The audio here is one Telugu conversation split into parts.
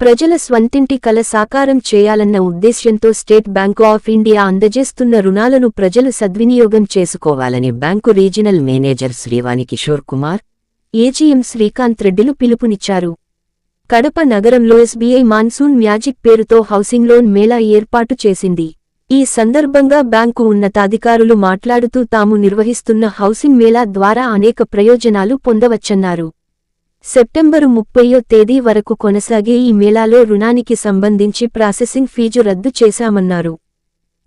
ప్రజల స్వంతింటి కల సాకారం చేయాలన్న ఉద్దేశ్యంతో స్టేట్ బ్యాంకు ఆఫ్ ఇండియా అందజేస్తున్న రుణాలను ప్రజలు సద్వినియోగం చేసుకోవాలని bank regional manager Srivani Kishore Kumar AGM Srikanth రెడ్డిలు పిలుపునిచ్చారు. కడప నగరంలో ఎస్బీఐ మాన్సూన్ మ్యాజిక్ పేరుతో హౌసింగ్ లోన్ మేళా ఏర్పాటు చేసింది. ఈ సందర్భంగా బ్యాంకు ఉన్నతాధికారులు మాట్లాడుతూ తాము నిర్వహిస్తున్న హౌసింగ్ మేళా ద్వారా అనేక ప్రయోజనాలు పొందవచ్చన్నారు. సెప్టెంబరు ముప్పయో తేదీ వరకు కొనసాగే ఈ మేళాలో రుణానికి సంబంధించి ప్రాసెసింగ్ ఫీజు రద్దు చేశామన్నారు.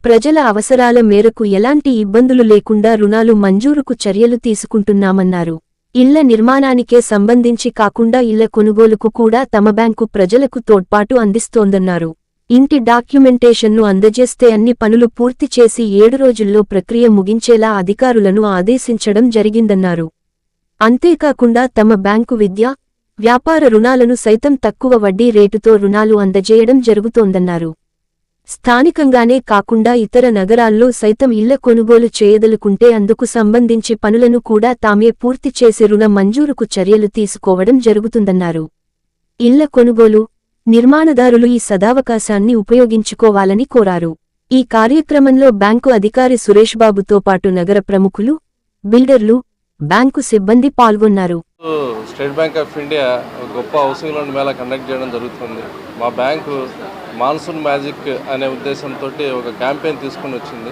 ప్రజల అవసరాల మేరకు ఎలాంటి ఇబ్బందులు లేకుండా రుణాలు మంజూరుకు చర్యలు తీసుకుంటున్నామన్నారు. ఇళ్ళ నిర్మాణానికే సంబంధించి కాకుండా ఇళ్ళ కొనుగోలుకు కూడా తమ బ్యాంకు ప్రజలకు తోడ్పాటు అందిస్తోందన్నారు. ఇంటి డాక్యుమెంటేషన్ను అందజేస్తే అన్ని పనులు పూర్తి చేసి ఏడు రోజుల్లో ప్రక్రియ ముగించేలా అధికారులను ఆదేశించడం జరిగిందన్నారు. అంతేకాకుండా తమ బ్యాంకు విద్య వ్యాపార రుణాలను సైతం తక్కువ వడ్డీ రేటుతో రుణాలు అందజేయడం జరుగుతోందన్నారు. స్థానికంగానే కాకుండా ఇతర నగరాల్లో సైతం ఇళ్ళ కొనుగోలు చేయదలుకుంటే అందుకు సంబంధించి పనులను కూడా తామే పూర్తి చేసి రుణ మంజూరుకు చర్యలు తీసుకోవడం జరుగుతుందన్నారు. ఇళ్ళ కొనుగోలు నిర్మాణదారులు ఈ సదావకాశాన్ని ఉపయోగించుకోవాలని కోరారు. ఈ కార్యక్రమంలో బ్యాంకు అధికారి సురేష్ బాబుతో పాటు నగర ప్రముఖులు బిల్డర్లు బ్యాంకు సిబ్బంది పాల్గొన్నారు. స్టేట్ బ్యాంక్ ఆఫ్ ఇండియా ఒక గొప్ప హౌసింగ్ లోన్ మేళా కండక్ట్ చేయడం జరుగుతుంది. మా బ్యాంకు మాన్సూన్ మ్యాజిక్ అనే ఉద్దేశంతో ఒక క్యాంపెయిన్ తీసుకొని వచ్చింది.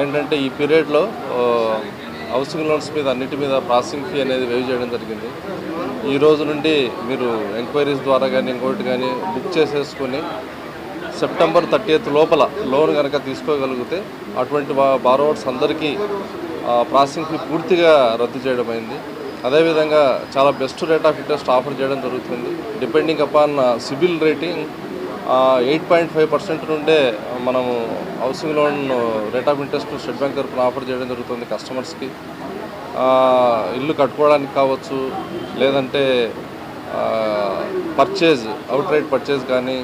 ఏంటంటే ఈ పీరియడ్లో హౌసింగ్ లోన్స్ మీద అన్నిటి మీద ప్రాసెసింగ్ ఫీ అనేది వేవ్ చేయడం జరిగింది. ఈ రోజు నుండి మీరు ఎంక్వైరీస్ ద్వారా కానీ ఇంకోటి కానీ బుక్ చేసేసుకొని సెప్టెంబర్ థర్టీ లోపల లోన్ కనుక తీసుకోగలిగితే అటువంటి బారోవర్స్ అందరికీ ప్రాసెసింగ్ ఫీ పూర్తిగా రద్దు చేయడం అయింది. అదేవిధంగా చాలా best rate of interest offer చేయడం జరుగుతుంది. Depending upon CIBIL rating eight point five percent నుండే మనము housing loan rate of interest State Bank తరఫున ఆఫర్ చేయడం జరుగుతుంది కస్టమర్స్కి. ఇల్లు కట్టుకోవడానికి కావచ్చు లేదంటే పర్చేజ్ అవుట్ రైట్ పర్చేజ్ కానీ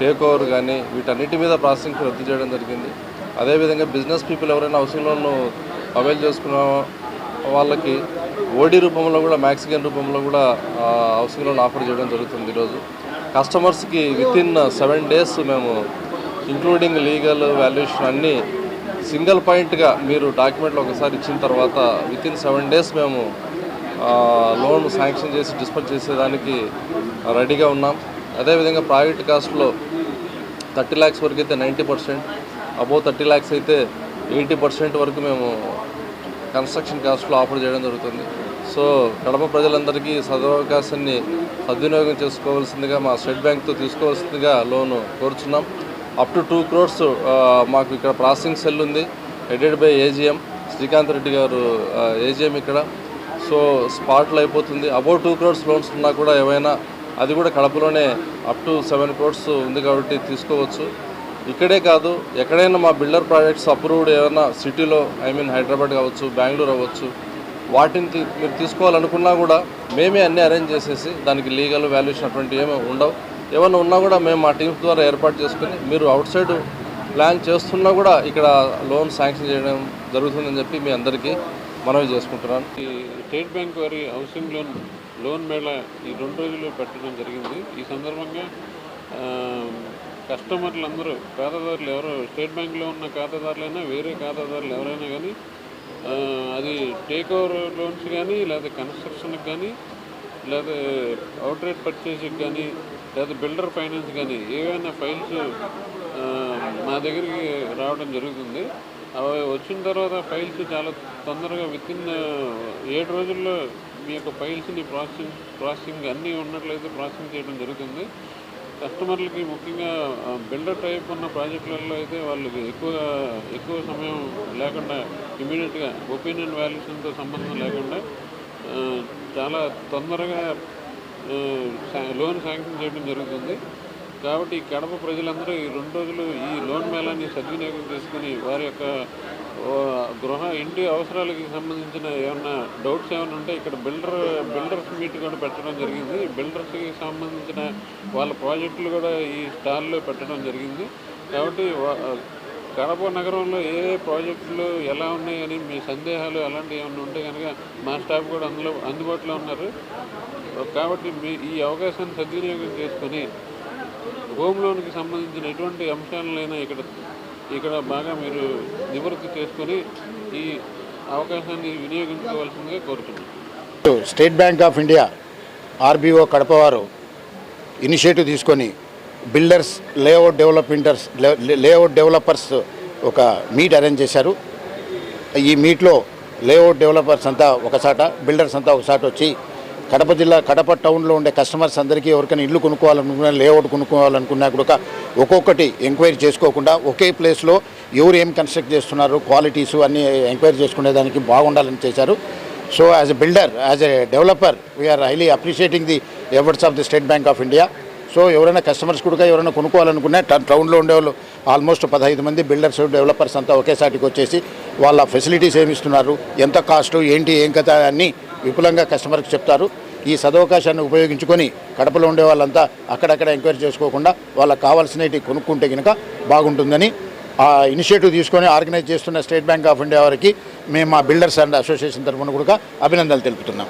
టేక్ ఓవర్ కానీ వీటన్నిటి మీద ప్రాసెసింగ్ రద్దు చేయడం జరిగింది. అదేవిధంగా బిజినెస్ పీపుల్ ఎవరైనా హౌసింగ్ లోన్ అవైల్ చేసుకున్న వాళ్ళకి ఓడీ రూపంలో కూడా మ్యాక్సికన్ రూపంలో కూడా హౌసింగ్ లోన్ ఆఫర్ చేయడం జరుగుతుంది ఈరోజు. కస్టమర్స్కి విత్ ఇన్ సెవెన్ డేస్ మేము ఇంక్లూడింగ్ లీగల్ వాల్యుయేషన్ అన్నీ సింగిల్ పాయింట్గా మీరు డాక్యుమెంట్లు ఒకసారి ఇచ్చిన తర్వాత విత్ ఇన్ సెవెన్ డేస్ మేము లోన్ శాంక్షన్ చేసి డిస్పర్ చేసేదానికి రెడీగా ఉన్నాం. అదేవిధంగా ప్రైవేట్ కాస్ట్లో థర్టీ ల్యాక్స్ వరకు అయితే ninety percent above thirty lakhs అయితే ఎయిటీ పర్సెంట్ వరకు మేము కన్స్ట్రక్షన్ కాస్ట్లో ఆఫర్ చేయడం జరుగుతుంది. సో కడప ప్రజలందరికీ సదవకాశాన్ని సద్వినియోగం చేసుకోవాల్సిందిగా మా స్టేట్ బ్యాంక్తో తీసుకోవాల్సిందిగా లోను కోరుచున్నాం. అప్ టు టూ క్రోర్స్ మాకు ఇక్కడ ప్రాసెసింగ్ సెల్ ఉంది. Headed by AGM Srikanth Reddy గారు uh, ఏజిఎం ఇక్కడ. సో స్పాట్లో అయిపోతుంది. అబౌవ్ టూ క్రోర్స్ లోన్స్ ఉన్నా కూడా ఏవైనా అది కూడా కడపలోనే అప్ టు సెవెన్ క్రోర్స్ ఉంది కాబట్టి తీసుకోవచ్చు. ఇక్కడే కాదు ఎక్కడైనా మా బిల్డర్ ప్రాజెక్ట్స్ అప్రూవ్డ్ ఏమైనా సిటీలో ఐ మీన్ హైదరాబాద్ కావచ్చు బెంగళూరు అవ్వచ్చు వాటిని మీరు తీసుకోవాలనుకున్నా కూడా మేమే అన్నీ అరేంజ్ చేసేసి దానికి లీగల్ వాల్యుయేషన్ అటువంటి ఏమీ ఉండవు. ఏమైనా ఉన్నా కూడా మేము మా టీమ్స్ ద్వారా ఏర్పాటు చేసుకుని మీరు అవుట్ సైడ్ ప్లాన్ చేస్తున్నా కూడా ఇక్కడ లోన్ శాంక్షన్ చేయడం జరుగుతుందని చెప్పి మీ అందరికీ మనవి చేసుకుంటున్నాను. ఈ స్టేట్ బ్యాంక్ వారి హౌసింగ్ లోన్ లోన్ మేళ ఈ రెండు రోజులు పెట్టడం జరిగింది. ఈ సందర్భంగా కస్టమర్లు అందరూ ఖాతాదారులు ఎవరు స్టేట్ బ్యాంక్లో ఉన్న ఖాతాదారులైనా వేరే ఖాతాదారులు ఎవరైనా కానీ అది టేక్ ఓవర్ లోన్స్ కానీ లేదా కన్స్ట్రక్షన్కి కానీ లేదా అవుట్ రేట్ పర్చేస్కి కానీ లేదా బిల్డర్ ఫైనాన్స్ కానీ ఏవైనా ఫైల్స్ మా దగ్గరికి రావడం జరుగుతుంది. అవి వచ్చిన తర్వాత ఫైల్స్ చాలా తొందరగా విత్ ఇన్ ఏడు రోజుల్లో మీ యొక్క ఫైల్స్ని ప్రాసెసింగ్ ప్రాసెసింగ్ అన్నీ ఉన్నట్లయితే ప్రాసెసింగ్ చేయడం జరుగుతుంది. కస్టమర్లకి ముఖ్యంగా బిల్డర్ టైప్ ఉన్న ప్రాజెక్టులలో అయితే వాళ్ళకి ఎక్కువ ఎక్కువ సమయం లేకుండా ఇమీడియట్గా ఒపీనియన్ వాల్యుయేషన్తో సంబంధం లేకుండా చాలా తొందరగా లోన్ శాంక్షన్ చేయడం జరుగుతుంది. కాబట్టి ఈ కడప ప్రజలందరూ ఈ రెండు రోజులు ఈ లోన్ మేళాన్ని సద్వినియోగం చేసుకుని వారి యొక్క గృహ ఇంటి అవసరాలకి సంబంధించిన ఏమన్నా డౌట్స్ ఏమైనా ఉంటే ఇక్కడ బిల్డర్ బిల్డర్స్ మీట్ కూడా పెట్టడం జరిగింది. బిల్డర్స్కి సంబంధించిన వాళ్ళ ప్రాజెక్టులు కూడా ఈ స్టాల్లో పెట్టడం జరిగింది. కాబట్టి కడప నగరంలో ఏ ఏ ప్రాజెక్టులు ఎలా ఉన్నాయని మీ సందేహాలు అలాంటివి ఏమైనా ఉంటే కనుక మా స్టాఫ్ కూడా అందులో అందుబాటులో ఉన్నారు. కాబట్టి మీ ఈ అవకాశాన్ని సద్వినియోగం చేసుకొని హోమ్ లోన్కి సంబంధించిన ఎటువంటి అంశాలైనా ఇక్కడ ఇక్కడ బాగా మీరు నివృత్తి చేసుకొని ఈ అవకాశాన్ని వినియోగించుకోవాల్సిందిగా కోరుతున్నాను State Bank of India RBO Kadapa వారు ఇనిషియేటివ్ తీసుకొని బిల్డర్స్ లేఅవుట్ డెవలప్మెంటర్స్ లేఅవుట్ డెవలపర్స్ ఒక మీట్ అరేంజ్ చేశారు. ఈ మీట్లో లేఅవుట్ డెవలపర్స్ అంతా ఒకసాట బిల్డర్స్ అంతా ఒకసాట వచ్చి కడప జిల్లా కడప టౌన్లో ఉండే కస్టమర్స్ అందరికీ ఎవరికైనా ఇల్లు కొనుక్కోవాలనుకున్నా లేఅవుట్ కొనుక్కోవాలనుకున్నా కూడా ఒక్కొక్కటి ఎంక్వైరీ చేసుకోకుండా ఒకే ప్లేస్లో ఎవరు ఏం కన్స్ట్రక్ట్ చేస్తున్నారు క్వాలిటీస్ అన్నీ ఎంక్వైరీ చేసుకునేదానికి బాగుండాలని చేశారు. So as a builder as a developer we're highly appreciating the efforts of the State Bank of India so ఎవరైనా కస్టమర్స్ కూడా ఎవరైనా కొనుక్కోవాలనుకున్నా ట- టౌన్లో ఉండేవాళ్ళు ఆల్మోస్ట్ పదహైదు మంది బిల్డర్స్ డెవలపర్స్ అంతా ఒకేసాటికి వచ్చేసి వాళ్ళ ఫెసిలిటీస్ ఏమి ఇస్తున్నారు ఎంత కాస్ట్ ఏంటి ఏం కదా అన్నీ విపులంగా కస్టమర్కి చెప్తారు. ఈ సదవకాశాన్ని ఉపయోగించుకొని కడపలో ఉండే వాళ్ళంతా అక్కడక్కడ ఎంక్వైరీ చేసుకోకుండా వాళ్ళకి కావాల్సినవి కొనుక్కుంటే కనుక బాగుంటుందని ఆ ఇనిషియేటివ్ తీసుకొని ఆర్గనైజ్ చేస్తున్న స్టేట్ బ్యాంక్ ఆఫ్ ఇండియా వారికి మేము మా బిల్డర్స్ అండ్ అసోసియేషన్ తరఫున కూడా అభినందనలు తెలుపుతున్నాం.